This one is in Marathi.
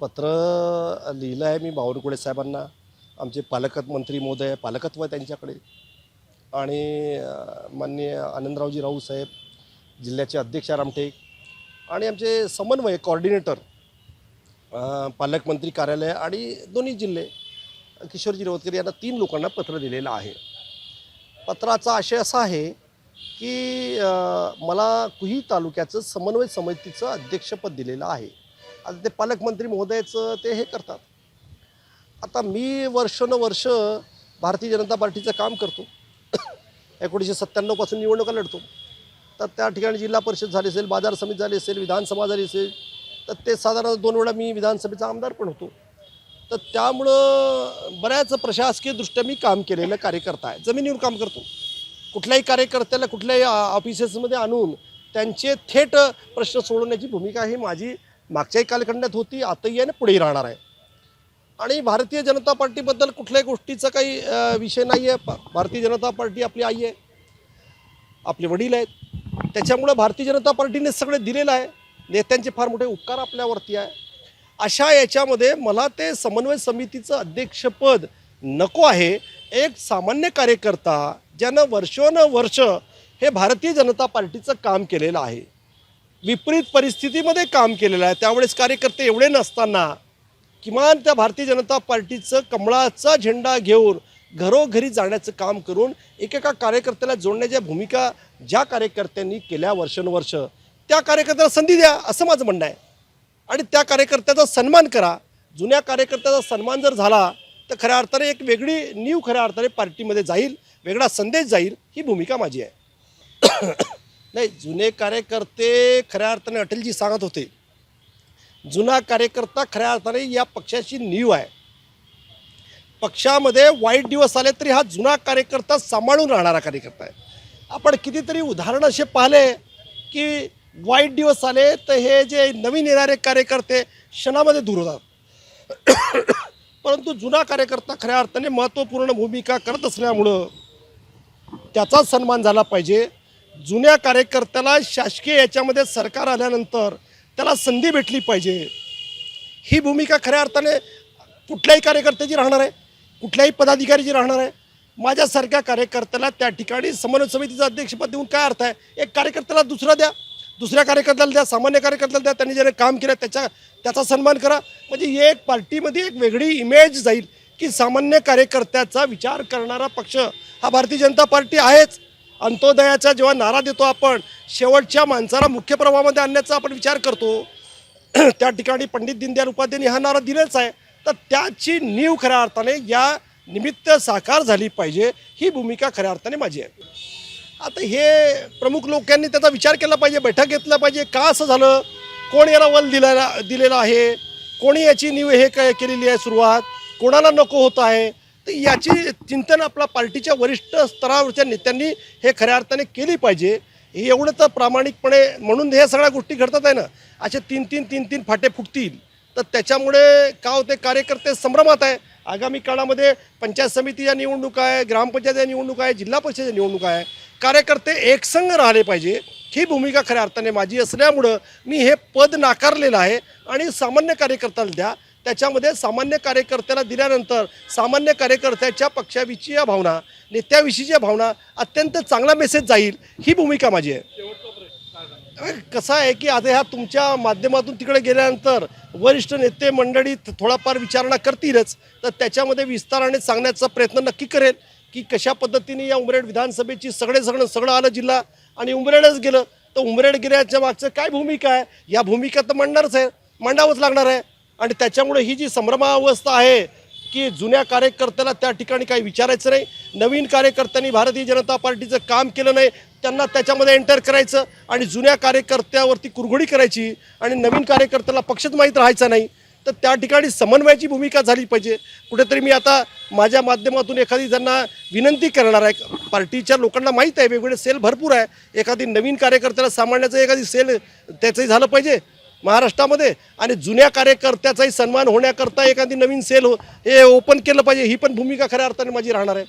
पत्र लिहिलं आहे मी बावनकुळे साहेबांना. आमचे पालकत मंत्री महोदय पालकत्व आहे त्यांच्याकडे. आणि माननीय आनंदरावजी राऊत साहेब जिल्ह्याचे अध्यक्ष रामटेक आणि आमचे समन्वय कॉर्डिनेटर पालकमंत्री कार्यालय आणि दोन्ही जिल्हे किशोरजी रवतकर यांना तीन लोकांना पत्र दिलेलं आहे. पत्राचा आशय असा आहे की मला कुही तालुक्याचं समन्वय समितीचं अध्यक्षपद दिलेलं आहे. आता ते पालकमंत्री महोदयाचं ते हे करतात. आता मी वर्षानुवर्ष भारतीय जनता पार्टीचं काम करतो. एकोणीसशे सत्त्याण्णवपासून निवडणुका लढतो. तर त्या ठिकाणी जिल्हा परिषद झाली असेल बाजार समिती झाली असेल विधानसभा झाली असेल तर ते साधारण दोन वेळा मी विधानसभेचा आमदार पण होतो. तर त्यामुळं बऱ्याच प्रशासकीयदृष्ट्या मी काम केलेलं कार्यकर्ता आहे. जमिनीवर काम करतो. कुठल्याही कार्यकर्त्याला कुठल्याही ऑफिसेसमध्ये आणून त्यांचे थेट प्रश्न सोडवण्याची भूमिका ही माझी मागच्याही कालखंडात होती आताही आहे आणि पुढेही राहणार आहे. आणि भारतीय जनता पार्टीबद्दल कुठल्याही गोष्टीचा काही विषय नाही आहे. भारतीय जनता पार्टी आपली आई आहे. आपले वडील आहेत. त्याच्यामुळं भारतीय जनता पार्टीने सगळे दिलेलं आहे. नेत्यांचे फार मोठे उपकार आपल्यावरती आहे. अशा याच्यामध्ये मला ते समन्वय समितीचं अध्यक्षपद नको आहे. एक सामान्य कार्यकर्ता ज्यानं वर्षोनवर्ष हे भारतीय जनता पार्टीचं काम केलेलं आहे. विपरीत परिस्थितीमध्ये काम केलेलं आहे. त्यावेळेस कार्यकर्ते एवढे नसताना किमान त्या भारतीय जनता पार्टीचं कमळाचा झेंडा घेऊन घरोघरी जाण्याचं काम करून एकेका कार्यकर्त्याला जोडण्याच्या भूमिका ज्या कार्यकर्त्यांनी केल्या वर्षानुवर्ष त्या कार्यकर्त्याला संधी द्या असं माझं म्हणणं आहे. आणि त्या कार्यकर्त्याचा सन्मान करा. जुन्या कार्यकर्त्याचा सन्मान जर झाला तर खऱ्या अर्थाने एक वेगळी नीव खऱ्या अर्थाने पार्टीमध्ये जाईल वेगळा संदेश जाईल ही भूमिका माझी आहे. नाही जुने कार्यकर्ते खऱ्या अर्थाने अटलजी सांगत होते जुना कार्यकर्ता खऱ्या अर्थाने या पक्षाची नीव आहे. पक्षामध्ये वाईट दिवस आले तरी हा जुना कार्यकर्ता सांभाळून राहणारा कार्यकर्ता आहे. आपण कितीतरी उदाहरण असे पाहिले की वाईट दिवस आले तर हे जे नवीन येणारे कार्यकर्ते क्षणामध्ये दूर होतात. परंतु जुना कार्यकर्ता खऱ्या अर्थाने महत्त्वपूर्ण भूमिका करत असल्यामुळं त्याचा सन्मान झाला पाहिजे. जुन्या कार्यकर्त्याला शासकीय याच्यामध्ये सरकार आल्यानंतर त्याला संधी भेटली पाहिजे. ही भूमिका खऱ्या अर्थाने कुठल्याही कार्यकर्त्याची राहणार आहे कुठल्याही पदाधिकारीची राहणार आहे. माझ्यासारख्या कार्यकर्त्याला त्या ठिकाणी समन्वय समितीचं अध्यक्षपद देऊन काय अर्थ आहे? एक कार्यकर्त्याला दुसरा द्या दुसऱ्या कार्यकर्त्याला द्या सामान्य कार्यकर्त्याला द्या त्यांनी ज्याने काम केलं त्याच्या त्याचा सन्मान करा. म्हणजे एक पार्टीमध्ये एक वेगळी इमेज जाईल की सामान्य कार्यकर्त्याचा विचार करणारा पक्ष हा भारतीय जनता पार्टी आहेच. अंत्योदयाचा जेव्हा नारा देतो आपण शेवटच्या माणसाला मुख्य प्रवाहामध्ये आणण्याचा आपण विचार करतो. त्या ठिकाणी पंडित दीनदयाल उपाध्यायनी हा नारा दिलाच आहे. तर त्याची नीव खऱ्या अर्थाने या निमित्त साकार झाली पाहिजे ही भूमिका खऱ्या अर्थाने माझी आहे. आता हे प्रमुख लोकांनी त्याचा विचार केला पाहिजे बैठक घेतला पाहिजे का असं झालं? कोण याला वल दिलेला दिलेला आहे? कोणी याची नीव हे काय केलेली आहे सुरुवात? कोणाला नको होत आहे? तर याची चिंतन आपल्या पार्टीच्या वरिष्ठ स्तरावरच्या नेत्यांनी हे खऱ्या अर्थाने केली पाहिजे. हे एवढं तर प्रामाणिकपणे म्हणून ह्या सगळ्या गोष्टी घडतात आहे ना. असे तीन तीन तीन तीन फाटे फुटतील. तर त्याच्यामुळे का होते कार्यकर्ते संभ्रमात आहे. आगामी काळामध्ये पंचायत समितीच्या निवडणुका आहे ग्रामपंचायतीच्या निवडणुका आहे जिल्हा परिषदेच्या निवडणुका आहे. कार्यकर्ते एकसंघ राहिले पाहिजे. ही भूमिका खऱ्या अर्थाने माझी असल्यामुळं मी हे पद नाकारलेलं आहे. आणि सामान्य कार्यकर्त्याला द्या. त्याच्यामध्ये सामान्य कार्यकर्त्याला दिल्यानंतर सामान्य कार्यकर्त्याच्या पक्षाविषयी या भावना नेत्याविषयीच्या भावना अत्यंत चांगला मेसेज जाईल ही भूमिका माझी आहे. कसं आहे की आता ह्या तुमच्या माध्यमातून तिकडे गेल्यानंतर वरिष्ठ नेते मंडळी थोडाफार विचारणा करतीलच तर त्याच्यामध्ये विस्ताराने सांगण्याचा प्रयत्न नक्की करेल की कशा पद्धतीने या उमरेड विधानसभेची सगळे सगळं सगळं आलं जिल्हा आणि उमरेडच गेलं तर उमरेड गिऱ्याच्या मागचं काय भूमिका आहे? या भूमिका तर मांडणारच आहे मांडावंच लागणार आहे. आणि त्याच्यामुळे ही जी संभ्रमावस्था आहे की जुन्या कार्यकर्त्याला त्या ठिकाणी काही विचारायचं नाही नवीन कार्यकर्त्यांनी भारतीय जनता पार्टीचं काम केलं नाही त्यांना त्याच्यामध्ये एंटर करायचं आणि जुन्या कार्यकर्त्यावरती कुरघोडी करायची आणि नवीन कार्यकर्त्याला पक्षच माहीत राहायचा नाही तर त्या ठिकाणी समन्वयाची भूमिका झाली पाहिजे. कुठेतरी मी आता माझ्या माध्यमातून एखादी ज्यांना विनंती करणार आहे पार्टीच्या लोकांना माहीत आहे वेगवेगळे सेल भरपूर आहे एखादी नवीन कार्यकर्त्याला सांभाळण्याचं एखादी सेल त्याचंही झालं पाहिजे महाराष्ट्रामध्ये आणि जुन्या कार्यकर्त्याचाही सन्मान होण्याकरता एखादी नवीन सेल हो हे ओपन केलं पाहिजे. ही पण भूमिका खऱ्या अर्थाने माझी राहणार आहे.